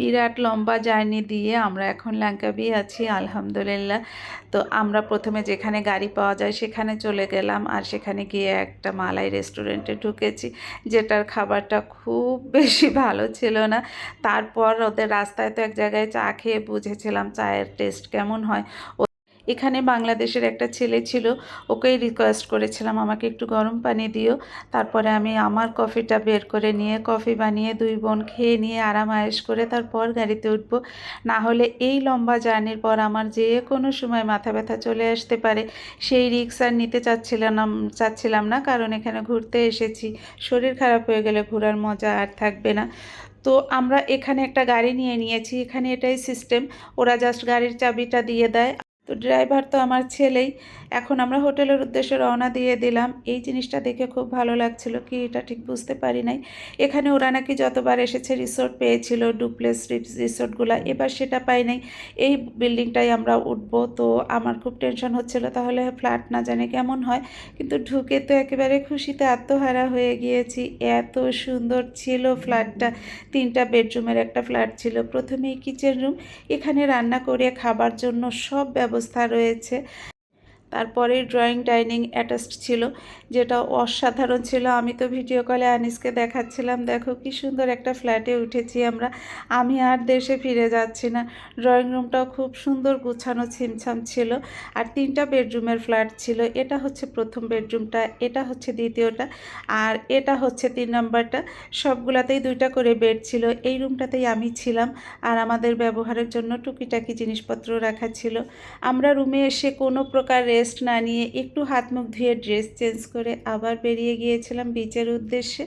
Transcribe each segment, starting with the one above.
বিরাট লম্বা জার্নি দিয়ে আমরা এখন ল্যাঙ্কাবি আছি, আলহামদুলিল্লাহ। তো আমরা প্রথমে যেখানে গাড়ি পাওয়া যায় সেখানে চলে গেলাম আর সেখানে গিয়ে একটা মালাই রেস্টুরেন্টে ঢুকেছি, যেটার খাবারটা খুব বেশি ভালো ছিল না। তারপর ওদের রাস্তায় তো এক জায়গায় চা খেয়ে বুঝেছিলাম, চায়ের টেস্ট কেমন হয়। এখানে বাংলাদেশের একটা ছেলে ছিল, ওকেই রিকোয়েস্ট করেছিলাম, আমাকে একটু গরম পানি দিও। তারপরে আমি আমার কফিটা বের করে নিয়ে কফি বানিয়ে দুই বোন খেয়ে নিয়ে আরাম আয়েশ করে তারপর গাড়িতে উঠবো। না হলে এই লম্বা জার্নির পর আমার যে কোনো সময় মাথা ব্যথা চলে আসতে পারে, সেই রিক্স আর নিতে চাচ্ছিলাম চাচ্ছিলাম না, কারণ এখানে ঘুরতে এসেছি। শরীর খারাপ হয়ে গেলে ঘোরার মজা আর থাকবে না। তো আমরা এখানে একটা গাড়ি নিয়ে নিয়েছি, এখানে এটাই সিস্টেম ওরা জাস্ট গাড়ির চাবিটা দিয়ে দেয়। তো ড্রাইভার তো আমার ছেলেই। এখন আমরা হোটেলের উদ্দেশ্যে রওনা দিয়ে দিলাম। এই জিনিসটা দেখে খুব ভালো লাগছিল কি এটা ঠিক বুঝতে পারি নাই। এখানে ওরা নাকি যতবার এসেছে রিসোর্ট পেয়েছিল ডুপ্লেস রিসোর্টগুলো এবার সেটা পাই নাই। এই বিল্ডিংটাই আমরা উঠব। তো আমার খুব টেনশন হচ্ছিল, তাহলে ফ্ল্যাট না জানি কেমন হয়। কিন্তু ঢুকে তো একেবারে খুশিতে আত্মহারা হয়ে গিয়েছি। এত সুন্দর ছিল ফ্ল্যাটটা তিনটা বেডরুমের একটা ফ্ল্যাট ছিল। প্রথমেই কিচেন রুম এখানে রান্না করে খাবার জন্য সব ব্যবস্থা রয়েছে। তারপরে ড্রয়িং ডাইনিং অ্যাটাচড ছিল, যেটা অসাধারণ ছিল। আমি তো ভিডিও কলে আনিসকে দেখাচ্ছিলাম, দেখো কি সুন্দর একটা ফ্ল্যাটে উঠেছি আমরা। আমি আর দেশে ফিরে যাচ্ছি না। ড্রয়িং রুমটাও খুব সুন্দর গুছানো ছিমছাম ছিল। আর তিনটা বেডরুমের ফ্ল্যাট ছিল। এটা হচ্ছে প্রথম বেডরুমটা এটা হচ্ছে দ্বিতীয়টা, আর এটা হচ্ছে তিন নম্বরটা। সবগুলাতেই দুইটা করে বেড ছিল। এই রুমটাতেই আমি ছিলাম, আর আমাদের ব্যবহারের জন্য টুকিটাকি জিনিসপত্র রাখা ছিল। আমরা রুমে এসে কোনো প্রকার রেস্ট না নিয়ে একটু হাত মুখ ধুয়ে ড্রেস চেঞ্জ করে আবার বেরিয়ে গিয়েছিলাম বিচের উদ্দেশ্যে।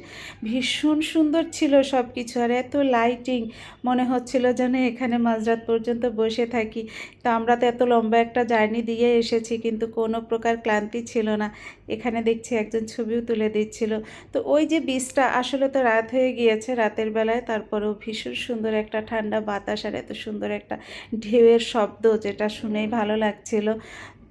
ভীষণ সুন্দর ছিল সব কিছু আর এত লাইটিং মনে হচ্ছিল যেন এখানে মাঝরাত পর্যন্ত বসে থাকি। তো আমরা তো এত লম্বা একটা জার্নি দিয়ে এসেছি, কিন্তু কোনো প্রকার ক্লান্তি ছিল না। এখানে দেখছি একজন ছবিও তুলে দিচ্ছিল। তো ওই যে বীজটা আসলে তো রাত হয়ে গিয়েছে রাতের বেলায়, তারপরেও ভীষণ সুন্দর একটা ঠান্ডা বাতাস আর এত সুন্দর একটা ঢেউয়ের শব্দ, যেটা শুনেই ভালো লাগছিল।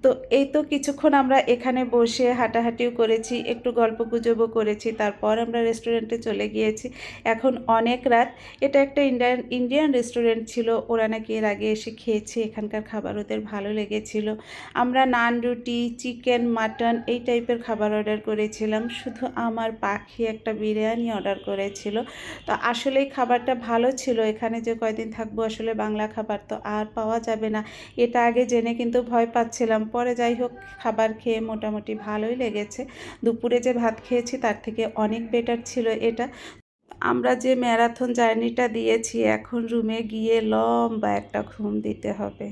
তো এই তো কিছুক্ষণ আমরা এখানে বসে হাঁটাহাঁটিও করেছি, একটু গল্প গুজবও করেছি, তারপর আমরা রেস্টুরেন্টে চলে গিয়েছি। এখন অনেক রাত, এটা একটা ইন্ডিয়ান ইন্ডিয়ান রেস্টুরেন্ট ছিল, ওরা নাকি এর আগে এসে খেয়েছে, এখানকার খাবার ওদের ভালো লেগেছিল। আমরা নান রুটি চিকেন মাটন এই টাইপের খাবার অর্ডার করেছিলাম, শুধু আমার পাখি একটা বিরিয়ানি অর্ডার করেছিল। তো আসলেই খাবারটা ভালো ছিল, এখানে যে কয়দিন থাকব আসলে বাংলা খাবার তো আর পাওয়া যাবে না। এটা আগে জেনে কিন্তু ভয় পাচ্ছিলাম পরে যাই হোক, খাবার খেয়ে মোটামুটি ভালোই লেগেছে। দুপুরে যে ভাত খেয়েছি তার থেকে অনেক বেটার ছিল এটা। আমরা যে ম্যারাথন জার্নিটা দিয়েছি, এখন রুমে গিয়ে লম্বা একটা ঘুম দিতে হবে।